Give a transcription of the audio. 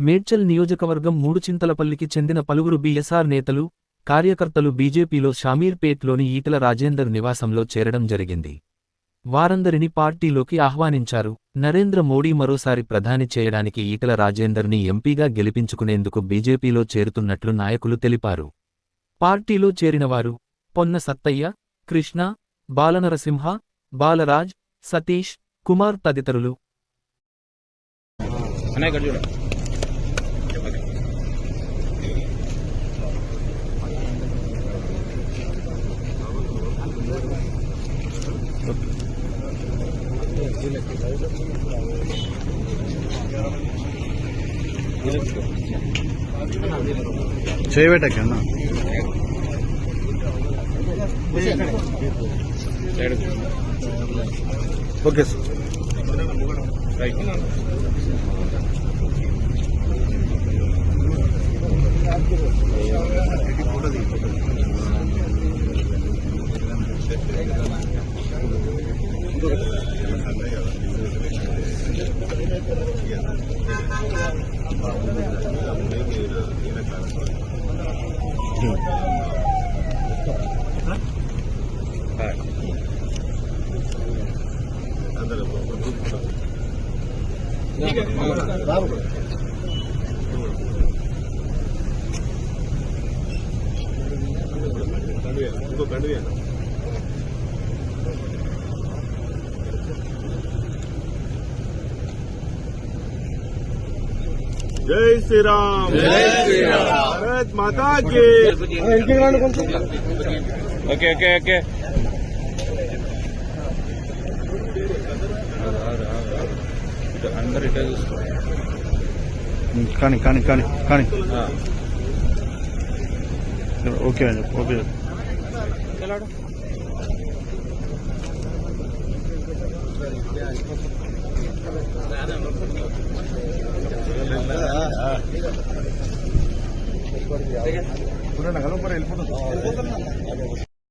మేడ్చల్ నియోజకవర్గం మూడుచింతలపల్లికి చెందిన పలువురు బీఎస్ఆర్ నేతలు కార్యకర్తలు బీజేపీలో షామీర్పేట్లోని ఈటల రాజేందర్ నివాసంలో చేరడం జరిగింది. వారందరిని పార్టీలోకి ఆహ్వానించారు. నరేంద్ర మోడీ మరోసారి ప్రధాని చేయడానికి ఈటల రాజేందర్ని ఎంపీగా గెలిపించుకునేందుకు బీజేపీలో చేరుతున్నట్లు నాయకులు తెలిపారు. పార్టీలో చేరినవారు పొన్న సత్తయ్య కృష్ణ బాలనరసింహ బాలరాజ్ సతీష్ కుమార్ తదితరులు. చేయబెట్టకి అన్న సైడ్ ఓకే సార్ రైట్ जय श्री राम जय श्री राम भारत माता के। Okay okay okay. అందరు కానీ కానీ కానీ కానీ ఆ. ఓకే అని చెప్పు ఓకే చెప్పు.